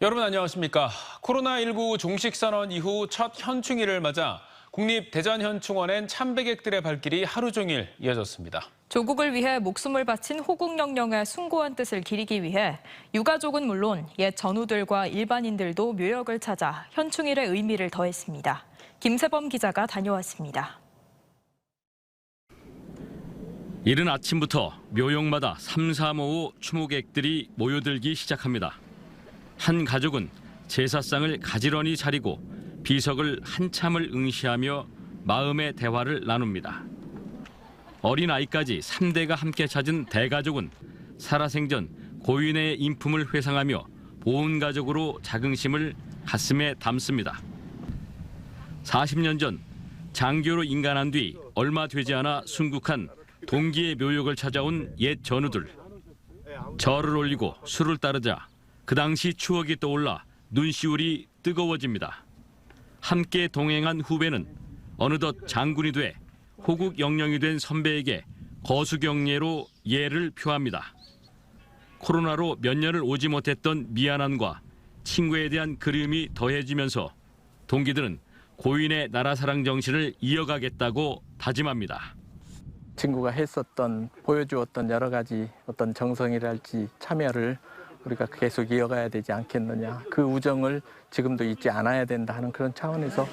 여러분 안녕하십니까. 코로나19 종식선언 이후 첫 현충일을 맞아 국립대전현충원엔 참배객들의 발길이 하루 종일 이어졌습니다. 조국을 위해 목숨을 바친 호국영령의 숭고한 뜻을 기리기 위해 유가족은 물론 옛 전우들과 일반인들도 묘역을 찾아 현충일의 의미를 더했습니다. 김세범 기자가 다녀왔습니다. 이른 아침부터 묘역마다 삼삼오오 추모객들이 모여들기 시작합니다. 한 가족은 제사상을 가지런히 차리고 비석을 한참을 응시하며 마음의 대화를 나눕니다. 어린 아이까지 3대가 함께 찾은 대가족은 살아생전 고인의 인품을 회상하며 보온 가족으로 자긍심을 가슴에 담습니다. 40년 전 장교로 인간한 뒤 얼마 되지 않아 순국한 동기의 묘역을 찾아온 옛 전우들. 절을 올리고 술을 따르자 그 당시 추억이 떠올라 눈시울이 뜨거워집니다. 함께 동행한 후배는 어느덧 장군이 돼 호국 영령이 된 선배에게 거수경례로 예를 표합니다. 코로나로 몇 년을 오지 못했던 미안함과 친구에 대한 그리움이 더해지면서 동기들은 고인의 나라 사랑 정신을 이어가겠다고 다짐합니다. 친구가 했었던 보여주었던 여러 가지 어떤 정성이랄지 참여를 우리가 계속 이어가야 되지 않겠느냐 그 우정을 지금도 잊지 않아야 된다 하는 그런 차원에서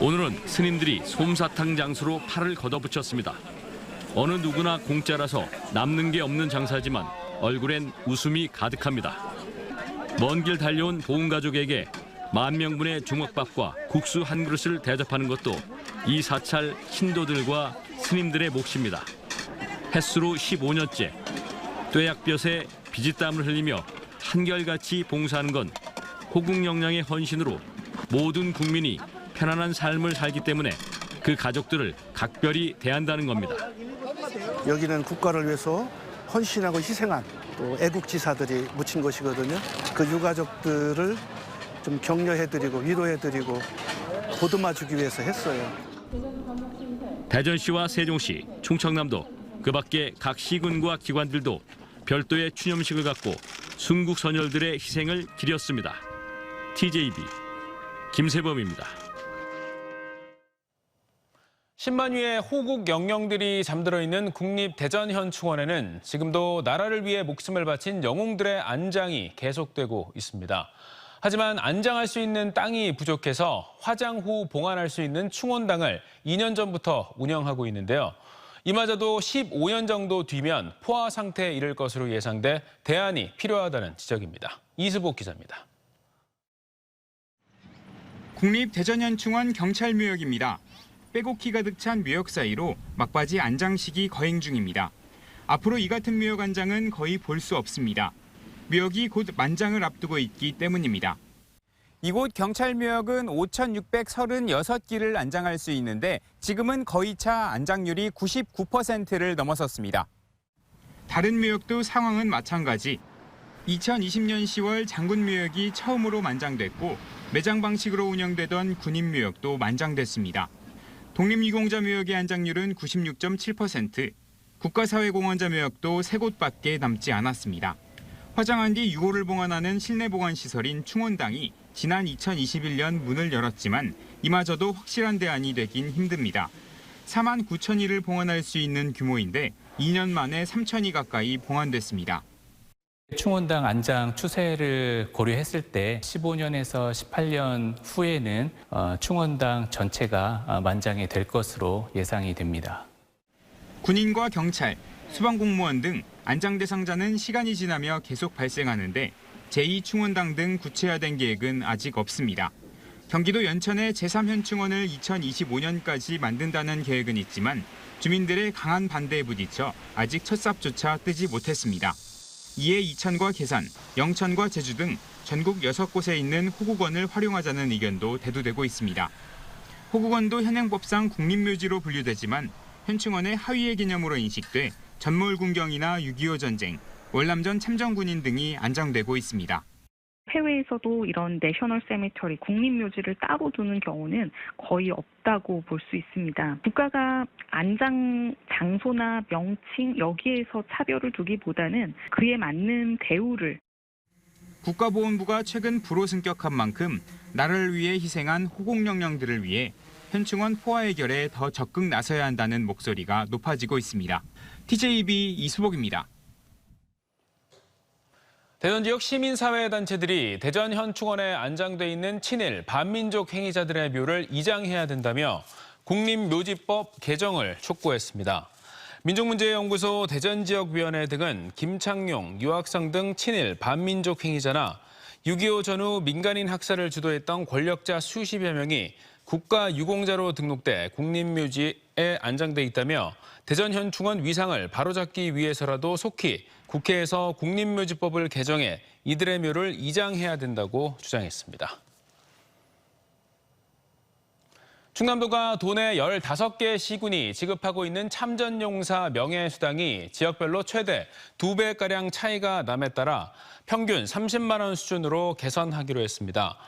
오늘은 스님들이 솜사탕 장수로 팔을 걷어붙였습니다. 어느 누구나 공짜라서 남는 게 없는 장사지만 얼굴엔 웃음이 가득합니다. 먼 길 달려온 보훈 가족에게 만 명분의 주먹밥과 국수 한 그릇을 대접하는 것도 이 사찰 신도들과 스님들의 몫입니다. 햇수로 15년째 뙤약볕에 비지땀을 흘리며 한결같이 봉사하는 건 호국영령의 헌신으로 모든 국민이 편안한 삶을 살기 때문에 그 가족들을 각별히 대한다는 겁니다. 여기는 국가를 위해서 헌신하고 희생한 또 애국지사들이 묻힌 곳이거든요. 그 유가족들을 좀 격려해드리고 위로해드리고 보듬어주기 위해서 했어요. 대전시와 세종시, 충청남도 그 밖에 각 시군과 기관들도 별도의 추념식을 갖고 순국 선열들의 희생을 기렸습니다. TJB 김세범입니다. 10만 위의 호국 영령들이 잠들어 있는 국립 대전현충원에는 지금도 나라를 위해 목숨을 바친 영웅들의 안장이 계속되고 있습니다. 하지만 안장할 수 있는 땅이 부족해서 화장 후 봉안할 수 있는 충원당을 2년 전부터 운영하고 있는데요. 이마저도 15년 정도 뒤면 포화 상태에 이를 것으로 예상돼 대안이 필요하다는 지적입니다. 이수복 기자입니다. 국립대전현충원 경찰묘역입니다. 빼곡히 가득 찬 묘역 사이로 막바지 안장식이 거행 중입니다. 앞으로 이 같은 묘역 안장은 거의 볼 수 없습니다. 묘역이 곧 만장을 앞두고 있기 때문입니다. 이곳 경찰묘역은 5,636기를 안장할 수 있는데 지금은 거의 차 안장률이 99%를 넘어섰습니다. 다른 묘역도 상황은 마찬가지. 2020년 10월 장군묘역이 처음으로 만장됐고 매장 방식으로 운영되던 군인묘역도 만장됐습니다. 독립유공자묘역의 안장률은 96.7%, 국가사회공헌자묘역도 세 곳밖에 남지 않았습니다. 화장한 뒤 유골을 봉안하는 실내 보관 시설인 충원당이 지난 2021년 문을 열었지만 이마저도 확실한 대안이 되긴 힘듭니다. 4만 9천 이를 봉안할 수 있는 규모인데 2년 만에 3천 이 가까이 봉안됐습니다. 충원당 안장 추세를 고려했을 때 15년에서 18년 후에는 어, 충원당 전체가 어, 만장이 될 것으로 예상이 됩니다. 군인과 경찰, 소방공무원 등 안장 대상자는 시간이 지나며 계속 발생하는데 제2충원당 등 구체화된 계획은 아직 없습니다. 경기도 연천에 제3현충원을 2025년까지 만든다는 계획은 있지만 주민들의 강한 반대에 부딪혀 아직 첫 삽조차 뜨지 못했습니다. 이에 이천과 계산, 영천과 제주 등 전국 6곳에 있는 호국원을 활용하자는 의견도 대두되고 있습니다. 호국원도 현행법상 국립묘지로 분류되지만 현충원의 하위의 개념으로 인식돼 전몰 군경이나 6.25 전쟁, 월남전 참전군인 등이 안장되고 있습니다. 해외에서도 이런 내셔널 세미터리 국립묘지를 따로 두는 경우는 거의 없다고 볼 수 있습니다. 국가가 안장 장소나 명칭 여기에서 차별을 두기보다는 그에 맞는 대우를 국가보훈부가 최근 부로 승격한 만큼 나라를 위해 희생한 호국영령들을 위해 현충원 포화 해결에 더 적극 나서야 한다는 목소리가 높아지고 있습니다. TJB 이수복입니다. 대전 지역 시민사회단체들이 대전 현충원에 안장돼 있는 친일 반민족 행위자들의 묘를 이장해야 된다며 국립묘지법 개정을 촉구했습니다. 민족문제연구소 대전지역위원회 등은 김창룡, 유학성 등 친일 반민족 행위자나 6.25 전후 민간인 학살을 주도했던 권력자 수십여 명이 국가 유공자로 등록돼 국립묘지에 안장돼 있다며 대전 현충원 위상을 바로잡기 위해서라도 속히 국회에서 국립묘지법을 개정해 이들의 묘를 이장해야 된다고 주장했습니다. 충남도가 도내 15개 시군이 지급하고 있는 참전용사 명예수당이 지역별로 최대 2배가량 차이가 남에 따라 평균 30만 원 수준으로 개선하기로 했습니다.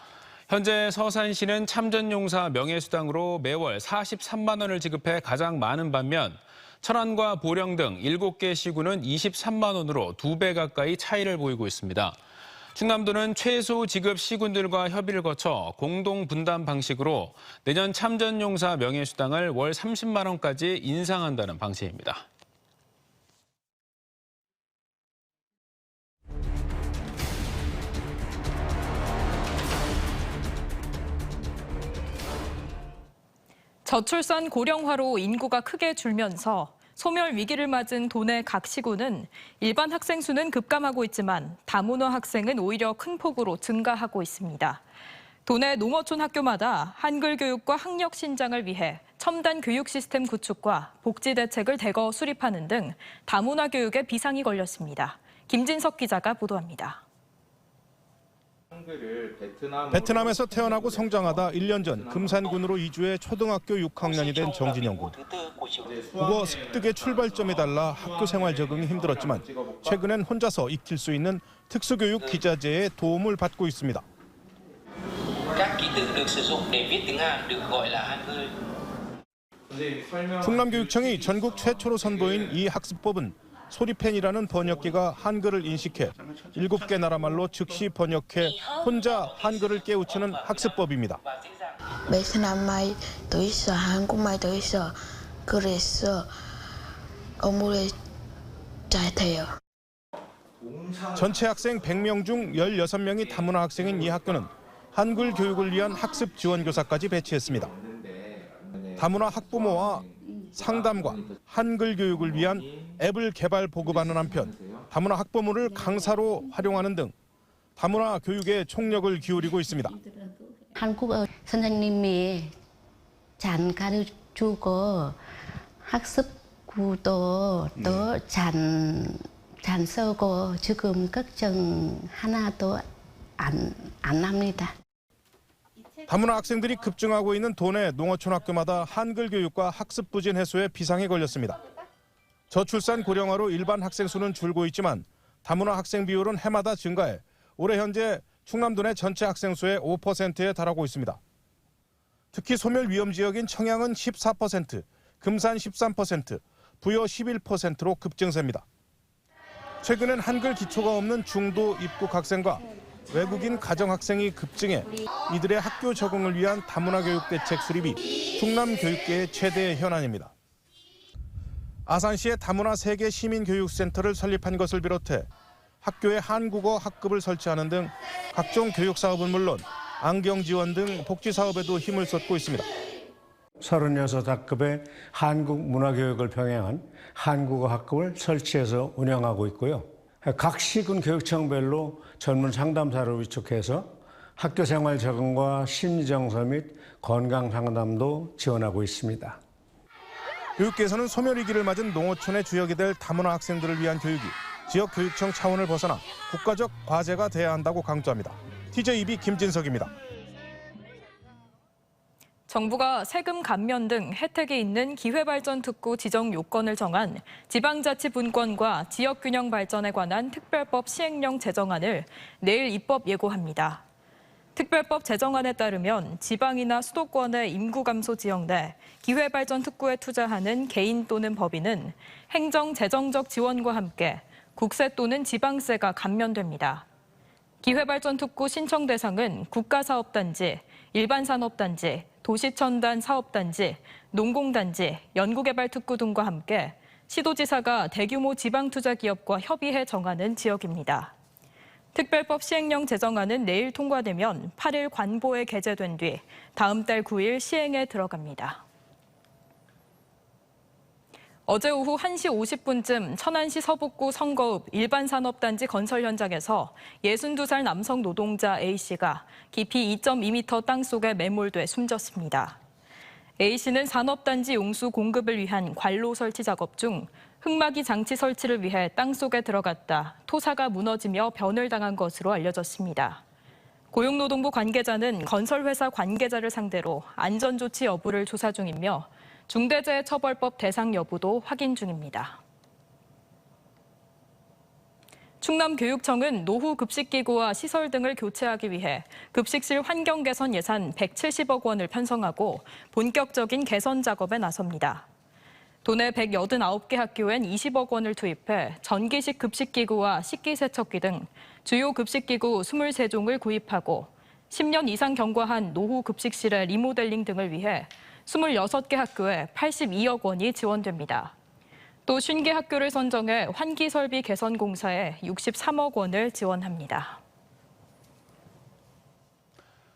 현재 서산시는 참전용사 명예수당으로 매월 43만 원을 지급해 가장 많은 반면 철안과 보령 등 7개 시군은 23만 원으로 2배 가까이 차이를 보이고 있습니다. 충남도는 최소 지급 시군들과 협의를 거쳐 공동 분담 방식으로 내년 참전용사 명예수당을 월 30만 원까지 인상한다는 방침입니다. 저출산 고령화로 인구가 크게 줄면서 소멸 위기를 맞은 도내 각 시군은 일반 학생 수는 급감하고 있지만 다문화 학생은 오히려 큰 폭으로 증가하고 있습니다. 도내 농어촌 학교마다 한글 교육과 학력 신장을 위해 첨단 교육 시스템 구축과 복지 대책을 대거 수립하는 등 다문화 교육에 비상이 걸렸습니다. 김진석 기자가 보도합니다. 베트남에서 태어나고 성장하다 1년 전 금산군으로 이주해 초등학교 6학년이 된 정진영 군. 국어 습득의 출발점에 달라 학교 생활 적응이 힘들었지만 최근엔 혼자서 익힐 수 있는 특수교육 기자재의 도움을 받고 있습니다. 충남교육청이 전국 최초로 선보인 이 학습법은 소리펜이라는 번역기가 한글을 인식해 7개 나라 말로 즉시 번역해 혼자 한글을 깨우치는 학습법입니다. 베트남 말더 있어, 한국 말더 있어. 그래서 업무를 잘 돼요. 전체 학생 100명 중 16명이 다문화 학생인 이 학교는 한글 교육을 위한 학습 지원 교사까지 배치했습니다. 다문화 학부모와 상담관, 한글 교육을 위한 앱을 개발 보급하는 한편 다문화 학부모를 강사로 활용하는 등 다문화 교육에 총력을 기울이고 있습니다. 한국어 선생님이 잘 가르치고 학습구도 또잘 잘 쓰고 지금 걱정 하나도 안, 안 합니다. 다문화 학생들이 급증하고 있는 도내 농어촌 학교마다 한글 교육과 학습 부진 해소에 비상이 걸렸습니다. 저출산 고령화로 일반 학생 수는 줄고 있지만 다문화 학생 비율은 해마다 증가해 올해 현재 충남도 내 전체 학생 수의 5%에 달하고 있습니다. 특히 소멸 위험 지역인 청양은 14%, 금산 13%, 부여 11%로 급증세입니다. 최근엔 한글 기초가 없는 중도 입국 학생과 외국인 가정 학생이 급증해 이들의 학교 적응을 위한 다문화 교육 대책 수립이 충남 교육계의 최대 현안입니다. 아산시의 다문화 세계 시민교육센터를 설립한 것을 비롯해 학교에 한국어 학급을 설치하는 등 각종 교육 사업은 물론 안경 지원 등 복지 사업에도 힘을 쏟고 있습니다. 36학급의 한국 문화교육을 병행한 한국어 학급을 설치해서 운영하고 있고요. 각 시군 교육청별로 전문 상담사를 위촉해서 학교 생활 적응과 심리 정서 및 건강 상담도 지원하고 있습니다. 교육계에서는 소멸 위기를 맞은 농어촌의 주역이 될 다문화 학생들을 위한 교육이 지역 교육청 차원을 벗어나 국가적 과제가 돼야 한다고 강조합니다. TJB 김진석입니다. 정부가 세금 감면 등 혜택이 있는 기회발전 특구 지정 요건을 정한 지방자치분권과 지역균형 발전에 관한 특별법 시행령 제정안을 내일 입법 예고합니다. 특별법 제정안에 따르면 지방이나 수도권의 인구 감소 지역 내 기회발전 특구에 투자하는 개인 또는 법인은 행정 재정적 지원과 함께 국세 또는 지방세가 감면됩니다. 기회발전특구 신청 대상은 국가사업단지, 일반산업단지, 도시첨단 사업단지, 농공단지, 연구개발특구 등과 함께 시도지사가 대규모 지방투자기업과 협의해 정하는 지역입니다. 특별법 시행령 제정안은 내일 통과되면 8일 관보에 게재된 뒤 다음 달 9일 시행에 들어갑니다. 어제 오후 1시 50분쯤 천안시 서북구 성거읍 일반산업단지 건설 현장에서 62살 남성 노동자 A씨가 깊이 2.2m 땅속에 매몰돼 숨졌습니다. A씨는 산업단지 용수 공급을 위한 관로 설치 작업 중 흙막이 장치 설치를 위해 땅속에 들어갔다 토사가 무너지며 변을 당한 것으로 알려졌습니다. 고용노동부 관계자는 건설회사 관계자를 상대로 안전조치 여부를 조사 중이며 중대재해처벌법 대상 여부도 확인 중입니다. 충남교육청은 노후 급식기구와 시설 등을 교체하기 위해 급식실 환경 개선 예산 170억 원을 편성하고 본격적인 개선 작업에 나섭니다. 도내 189개 학교엔 20억 원을 투입해 전기식 급식기구와 식기세척기 등 주요 급식기구 23종을 구입하고 10년 이상 경과한 노후 급식실의 리모델링 등을 위해 26개 학교에 82억 원이 지원됩니다. 또 50개 학교를 선정해 환기 설비 개선 공사에 63억 원을 지원합니다.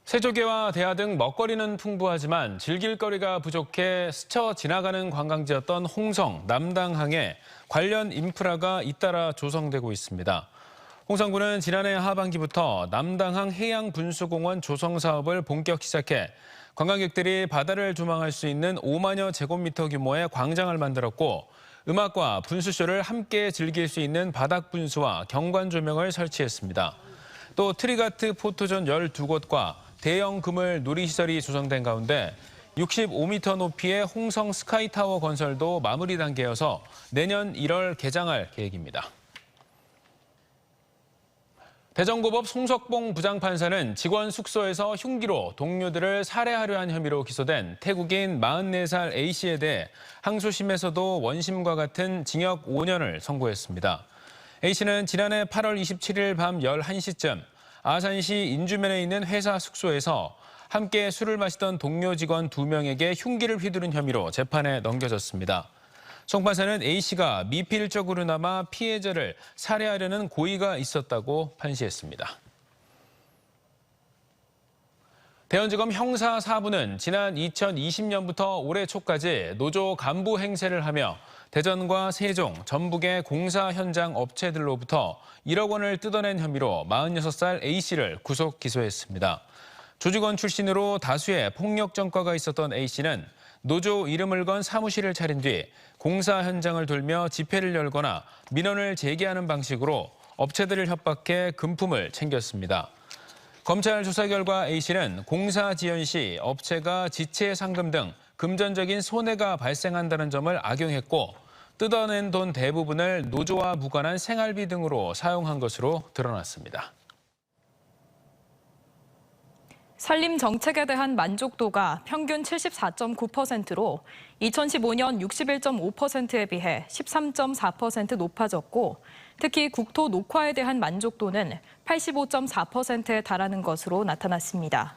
세조개와 대하 등 먹거리는 풍부하지만 즐길 거리가 부족해 스쳐 지나가는 관광지였던 홍성, 남당항에 관련 인프라가 잇따라 조성되고 있습니다. 홍성군은 지난해 하반기부터 남당항 해양분수공원 조성 사업을 본격 시작해 관광객들이 바다를 조망할 수 있는 5만여 제곱미터 규모의 광장을 만들었고 음악과 분수쇼를 함께 즐길 수 있는 바닥 분수와 경관 조명을 설치했습니다. 또 트리가트 포토존 12곳과 대형 그물 놀이시설이 조성된 가운데 65m 높이의 홍성 스카이타워 건설도 마무리 단계여서 내년 1월 개장할 계획입니다. 대전고법 송석봉 부장판사는 직원 숙소에서 흉기로 동료들을 살해하려 한 혐의로 기소된 태국인 44살 A씨에 대해 항소심에서도 원심과 같은 징역 5년을 선고했습니다. A씨는 지난해 8월 27일 밤 11시쯤 아산시 인주면에 있는 회사 숙소에서 함께 술을 마시던 동료 직원 2명에게 흉기를 휘두른 혐의로 재판에 넘겨졌습니다. 송 판사는 A씨가 미필적으로나마 피해자를 살해하려는 고의가 있었다고 판시했습니다. 대원지검 형사 4부는 지난 2020년부터 올해 초까지 노조 간부 행세를 하며 대전과 세종, 전북의 공사 현장 업체들로부터 1억 원을 뜯어낸 혐의로 46살 A씨를 구속 기소했습니다. 조직원 출신으로 다수의 폭력 전과가 있었던 A씨는 노조 이름을 건 사무실을 차린 뒤 공사 현장을 돌며 집회를 열거나 민원을 제기하는 방식으로 업체들을 협박해 금품을 챙겼습니다. 검찰 조사 결과 A씨는 공사 지연 시 업체가 지체 상금 등 금전적인 손해가 발생한다는 점을 악용했고 뜯어낸 돈 대부분을 노조와 무관한 생활비 등으로 사용한 것으로 드러났습니다. 산림 정책에 대한 만족도가 평균 74.9%로 2015년 61.5%에 비해 13.4% 높아졌고 특히 국토 녹화에 대한 만족도는 85.4%에 달하는 것으로 나타났습니다.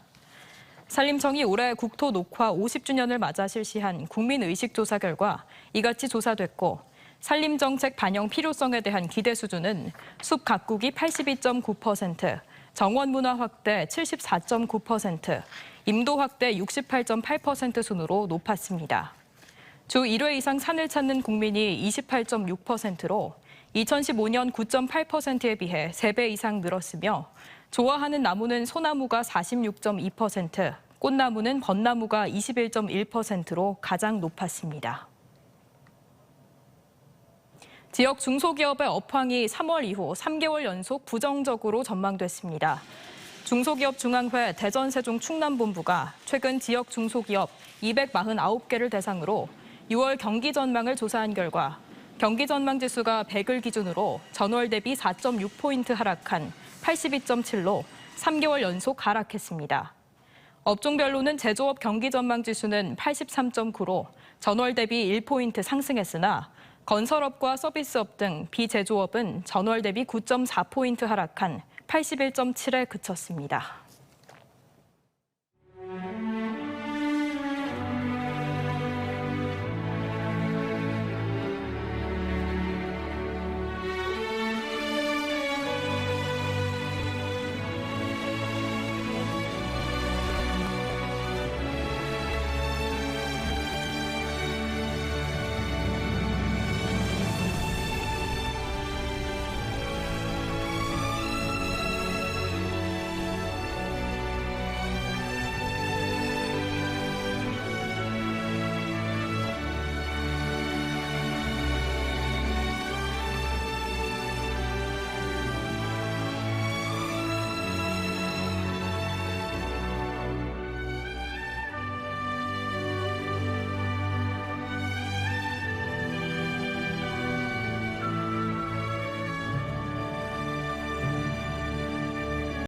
산림청이 올해 국토 녹화 50주년을 맞아 실시한 국민의식조사 결과 이같이 조사됐고 산림정책 반영 필요성에 대한 기대 수준은 숲 가꾸기 82.9%, 정원 문화 확대 74.9%, 임도 확대 68.8% 순으로 높았습니다. 주 1회 이상 산을 찾는 국민이 28.6%로 2015년 9.8%에 비해 3배 이상 늘었으며 좋아하는 나무는 소나무가 46.2%, 꽃나무는 벚나무가 21.1%로 가장 높았습니다. 지역 중소기업의 업황이 3월 이후 3개월 연속 부정적으로 전망됐습니다. 중소기업 중앙회 대전세종 충남본부가 최근 지역 중소기업 249개를 대상으로 6월 경기 전망을 조사한 결과 경기 전망 지수가 100을 기준으로 전월 대비 4.6포인트 하락한 82.7로 3개월 연속 하락했습니다. 업종별로는 제조업 경기 전망 지수는 83.9로 전월 대비 1포인트 상승했으나 건설업과 서비스업 등 비제조업은 전월 대비 9.4포인트 하락한 81.7에 그쳤습니다.